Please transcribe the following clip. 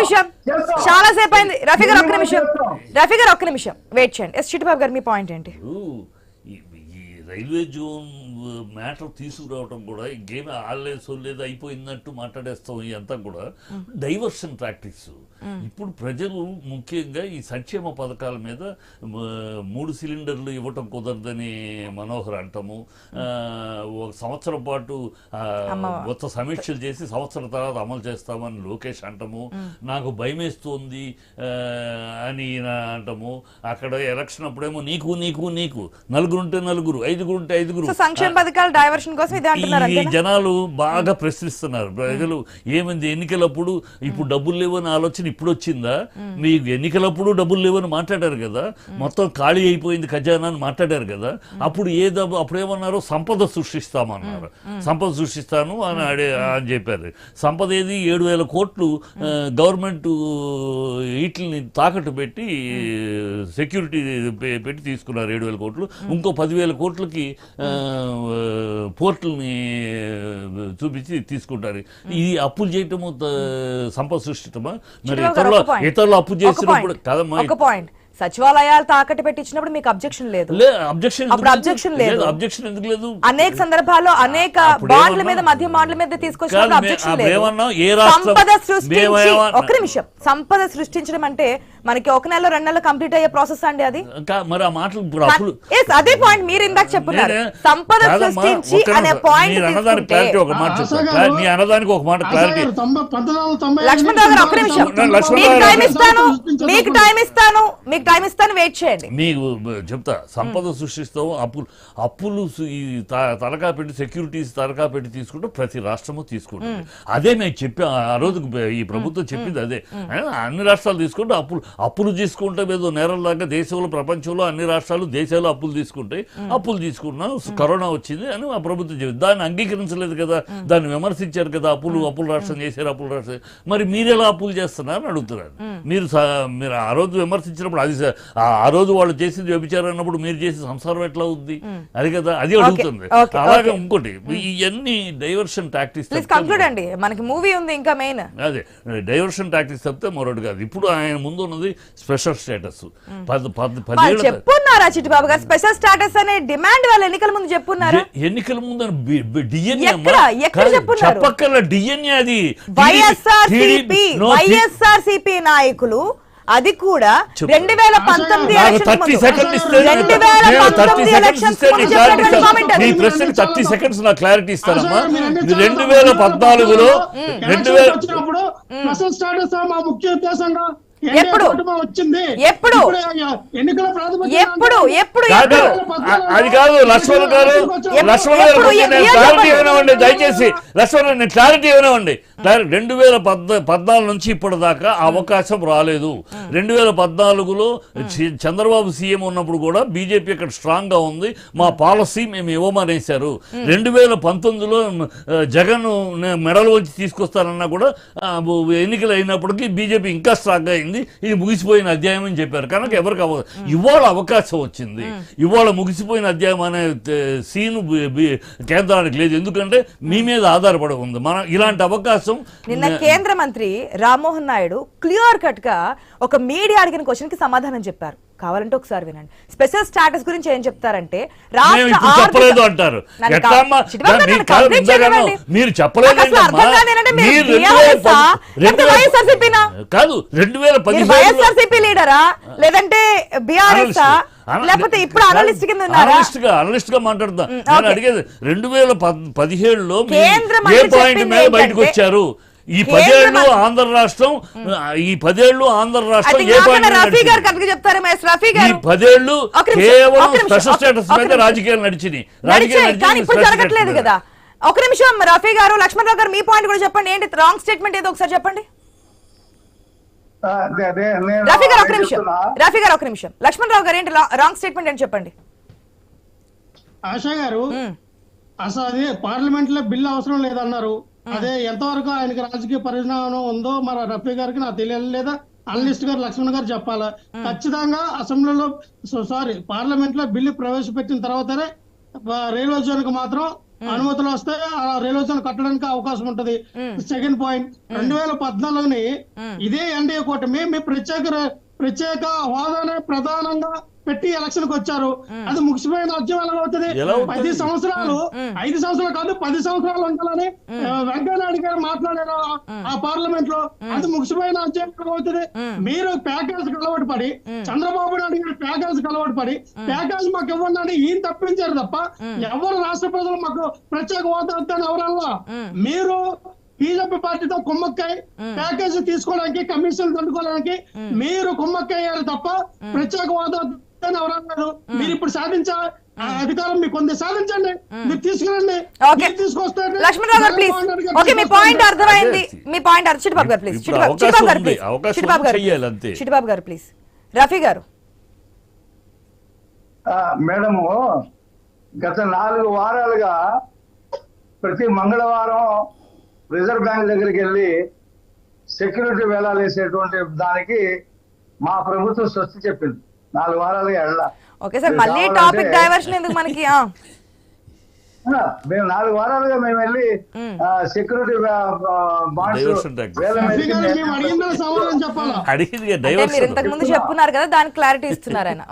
నిమిషం. చాలా సేపు అయింది. రఫీ గారు ఒక్క నిమిషం. రఫీ గారు ఒక్క నిమిషం. వెయిట్ చేయండి. ఎస్ చిట్టుబాబు గారు మీ పాయింట్ ఏంటి? రైల్వే జోన్ మ్యాటర్ తీసుకురావడం కూడా ఇంకేం ఆళ్ళే సొల్లేదు అయిపోయిందంటూ మాట్లాడేస్తాం ఇదంతా కూడా. Diversion practice. ఇప్పుడు ప్రజలు ముఖ్యంగా ఈ సంక్షేమ పథకాల మీద మూడు సిలిండర్లు ఇవ్వటం కుదరదని మనోహర్ అంటాము. ఒక సంవత్సరం పాటు ఆ, మొత్తం సమీక్షలు చేసి సంవత్సరం తర్వాత అమలు చేస్తామని లోకేష్ అంటాము. నాకు భయమేస్తోంది అని అంటాము. అక్కడ ఎలక్షన్ అప్పుడేమో నీకు నీకు నీకు. నలుగురు. ఉంటే నలుగురు ఐదుగురు ఉంటే ఐదుగురు. సంక్షేమ పథకాల డైవర్షన్ కోసం ఇదే అంటున్నారు జనాలు బాగా ప్రశ్నిస్తున్నారు. ప్రజలు ఏమైంది ఎన్నికలప్పుడు ఇప్పుడు డబ్బులు లేవని ఆలోచన ఇప్పుడు వచ్చిందా? మీకు ఎన్నికలప్పుడు డబ్బులు లేవని మాట్లాడారు కదా? మొత్తం ఖాళీ అయిపోయింది ఖజానా అని మాట్లాడారు కదా? అప్పుడు ఏ డబ్బు అప్పుడు ఏమన్నారు? సంపద సృష్టిస్తామన్నారు. సంపద సృష్టిస్తాను అని అడే అని చెప్పారు. సంపద ఏది? ఏడు వేల కోట్లు గవర్నమెంట్ వీటిని తాకట్టు పెట్టి సెక్యూరిటీ పెట్టి తీసుకున్నారు ఏడు వేల కోట్లు. ఇంకో పదివేల కోట్లకి ఆ, పోర్టుల్ని చూపించి తీసుకుంటారు. ఇది అప్పులు చేయటము సంపద సృష్టితమా మరి ఇతరులు. ఇతరులు అప్పు చేసినప్పుడు. కదమ్మా సచివాలయాలు తాకట్టు పెట్టించినప్పుడు మీకు అబ్జెక్షన్ లేదు. అబ్జెక్షన్ లేదు. అబ్జెక్షన్ ఎందుకు లేదు? అనేక సందర్భాల్లో అనేక బాండ్ల మీద మధ్య బాండ్ల మీద తీసుకొచ్చినప్పుడు అబ్జెక్షన్ అప్పుడు లేదు. ఏమన్నాం? ఏ రాష్ట్రం- సంపద సృష్టించి మేమేమన్నా- ఒక నిమిషం. సంపద సృష్టించడం అంటే మనకి ఒక నెల రెండు నెలలు కంప్లీట్ అయ్యే ప్రాసెస్ అండి అది? మరి ఆ మాటలు అదే పాయింట్ మీరు ఇందాక చెప్పున్నారు. నేనే- సంపద సృష్టించి అనే. పాయింట్ ఒక మాట నీ అన్నదానికి ఒక మాట క్లారిటీ లక్ష్మణ్ రావు గారు ఒక్క నిమిషం. మీకు టైం ఇస్తాను. మీకు టైం ఇస్తాను. మీకు టైం ఇస్తాను వెయిట్ చేయండి. మీకు చెప్తా. సంపద సృష్టిస్తాం అప్పులు అప్పులు సు- ఈ త- తలకా పెట్టి సెక్యూరిటీస్ తలకా పెట్టి తీసుకుంటే ప్రతి రాష్ట్రము తీసుకుంటుంది. అదే మేము చెప్పా ఆ రోజు ఈ ప్రభుత్వం చెప్పింది అదే. అన్ని రాష్ట్రాలు తీసుకుంటే అప్పులు అప్పులు తీసుకుంటే ఏదో నేరలాగా దేశంలో ప్రపంచంలో అన్ని రాష్ట్రాలు దేశాలు అప్పులు తీసుకుంటాయి అప్పులు తీసుకున్నాం కరోనా వచ్చింది అని ఆ ప్రభుత్వం చెప్పింది. దాన్ని అంగీకరించలేదు కదా. దాన్ని విమర్శించారు కదా. అప్పులు అప్పులు రాష్ట్రం చేశారు అప్పులు రాష్ట్రం మరి మీరు ఎలా అప్పులు చేస్తున్నారు అని అడుగుతున్నారు. మీరు మీరు ఆ రోజు విమర్శించినప్పుడు అది ఆ రోజు వాళ్ళు చేసింది వ్యభిచారం అన్నప్పుడు మీరు చేసిన సంసారం ఎట్లా ఉంది అది కదా అది అడుగుతుంది. అలాగే. ఇంకోటి ఇవన్నీ డైవర్షన్ టాక్టిక్స్ అండి మనకి మూవీ ఉంది ఇంకా మెయిన్ అదే డైవర్షన్ టాక్టిక్స్ తప్పితే మరొకటి కాదు. ఇప్పుడు ఆయన ముందు ఉన్నది స్పెషల్ స్టేటస్ చెప్పున్నారా చిట్టుబాబు గారు? స్పెషల్ స్టాటస్ అనే డిమాండ్ వాళ్ళ ఎన్నికల ముందు చెప్పున్నారా? ఎన్నికల ముందు డిఎన్ఏ? చెప్పక్కర్ల డిఎన్ఏ అది. వైఎస్ఆర్ వైఎస్ఆర్ సిపి నాయకులు అది కూడా. రెండు వేల పంతొమ్మిది థర్టీ సెకండ్స్. నీ ప్రశ్నకి థర్టీ సెకండ్స్ నాకు క్లారిటీ ఇస్తానమ్మా. రెండు వేల పద్నాలుగులో రెండు వేల ఎప్పుడు? వచ్చింది? ఎప్పుడు? ఎన్నికల ఎప్పుడు? ఎప్పుడు అది కాదు లక్ష్మణ్ గారు లక్ష్మణ్ గారు క్లారిటీ. ఇవ్వనివ్వండి దయచేసి లక్ష్మణ్ గారు నేను క్లారిటీ ఇవ్వనివ్వండి క్లారి- రెండు వేల పద్నా పద్నాలుగు నుంచి ఇప్పటిదాకా ఆ అవకాశం రాలేదు. రెండు వేల పద్నాలుగులో చి- చంద్రబాబు సీఎం ఉన్నప్పుడు కూడా బీజేపీ ఇక్కడ స్ట్రాంగ్గా ఉంది. మా పాలసీ మేము ఇవ్వమనేశారు. రెండు వేల పంతొమ్మిదిలో జగన్ మెడలు వచ్చి తీసుకొస్తానన్నా కూడా ఎన్నికలు అయినప్పటికీ బీజేపీ ఇంకా స్ట్రాంగ్ అయింది ఇది ముగిసిపోయిన అధ్యాయం అని చెప్పారు. కనుక ఎవరికి అవ ఇవాళ అవకాశం వచ్చింది. ఇవాళ ముగిసిపోయిన అధ్యాయం అనే సీను కేంద్రానికి లేదు. ఎందుకంటే మీ మీద ఆధారపడి ఉంది. మన ఇలాంటి అవకాశం నిన్న కేంద్ర మంత్రి రామ్మోహన్ నాయుడు క్లియర్ కట్గా ఒక మీడియా అడిగిన క్వశ్చన్కి సమాధానం చెప్పారు. కావాలంటే ఒకసారి వినండి. స్పెషల్ స్టాటస్ గురించి ఏం చెప్తారంటే రాష్ట్ర చెప్పలేదు అంటారు. మీరు చెప్పలేదు కాదు రెండు వేల? పది- వైఎస్ఆర్సీపీ లీడరా లేదంటే బీఆర్ఎస్ లేకపోతే ఇప్పుడు అనలిస్ట్ కింద అనలిస్ట్గా అనలిస్ట్గా మాట్లాడుతా. మ్, నేను. అడిగేది రెండు వేల పద్- పదిహేడులో కేంద్ర ఏ పాయింట్ మీద బయటకు వచ్చారు? ఈ మంత్రి- ఆంధ్ర రాష్ట్రం ఈ పదేళ్ళు ఆంధ్ర రాష్ట్రం ఏ రఫీ గారు నడిచింది? రఫీ ఈ గారు. నిమిషం, కేవలం స్పెషల్ స్టేటస్ మీద. రాజకీయాలు నడిచినాయి. నడిచాయి రాజకీయాలు కదా. ఒక నిమిషం రఫీ గారు లక్ష్మణ్ రావు గారు మీ పాయింట్ కూడా చెప్పండి. ఏంటి రాంగ్ స్టేట్మెంట్ ఏదో ఒకసారి చెప్పండి. రఫీ గారు ఒక నిమిషం. రఫీ గారు ఒక నిమిషం. లక్ష్మణ్ రావు గారు ఏంటి రాంగ్ స్టేట్మెంట్ అని చెప్పండి. ఆశా గారు. అసలు అది పార్లమెంట్లో బిల్లు అవసరం లేదన్నారు. అదే ఎంతవరకు ఆయనకి రాజకీయ పరిజ్ఞానం ఉందో మరి రఫీ గారికి నాకు తెలియదు లేదా అనలిస్ట్ గారు లక్ష్మణ్ గారు చెప్పాలా? ఖచ్చితంగా అసెంబ్లీలో సారీ పార్లమెంట్లో బిల్లు ప్రవేశపెట్టిన తర్వాతనే రైల్వే జోన్కు మాత్రం అనుమతులు వస్తే ఆ రైల్వే జోన్ కట్టడానికి అవకాశం ఉంటది. Second point. రెండు వేల పద్నాలుగుని ఇదే ఎన్డీఏ కూటమి మీ ప్రత్యేక ప్రత్యేక హోదానే ప్రధానంగా పెట్టి ఎలక్షన్కి వచ్చారు. అది ముగిసిపోయిన రాజ్యం ఎలా అవుతుంది? ఎలా అవుతుంది? పది సంవత్సరాలు. ఐదు సంవత్సరాలు కాదు పది సంవత్సరాలు ఉండాలని వెంకయ్యనాయుడు గారు మాట్లాడారు ఆ- పార్లమెంట్లో అది ముగిసిపోయిన రాజ్యం ఎలా అవుతుంది? మీరు ప్యాకేజ్ అలవాటు పడి చంద్రబాబు నాయుడు గారు ప్యాకేజ్ అలవాటు పడి ప్యాకేజ్ మాకు ఇవ్వండి అని ఈయన తప్పించారు తప్ప ఎవరు రాష్ట్ర ప్రజలు మాకు ప్రత్యేక హోదా ఎవరల్లా మీరు బీజేపీ పార్టీతో కుమ్మక్కై ప్యాకేజ్ తీసుకోవడానికి కమిషన్ దండుకోవడానికి మీరు కుమ్మక్కయ్యారు తప్ప ప్రత్యేక హోదా వద్దని ఎవరన్నారు మీరు ఇప్పుడు సాధించే? ఆ అధికారం మీకు సాధించండి. మీరు తీసుకురండి. మీ పాయింట్ అర్థమైంది. మీ పాయింట్ అర్థం. చిట్టుబాబు గారు ప్లీజ్ గారు. ప్లీజ్ గారు ప్లీజ్ రఫీ గారు. ఆ, మేడము గత నాలుగు వారాలుగా ప్రతి మంగళవారం రిజర్వ్ బ్యాంక్ దగ్గరికి వెళ్ళి సెక్యూరిటీ వేలాలు వేసేటువంటి దానికి మా ప్రభుత్వం స్వస్తి చెప్పింది. నాలుగు వారాలుగా వెళ్ళ ఓకే సార్ మళ్ళీ కావాలంటే- టాపిక్ డైవర్షన్ ఎందుకు మనకి? మేము నాలుగు వారాలుగా మేము వెళ్ళి సెక్యూరిటీ బాండ్స్ అడిగింది ఇంతకు ముందు చెప్పున్నారు కదా దానికి క్లారిటీ ఇస్తున్నారు ఆయన.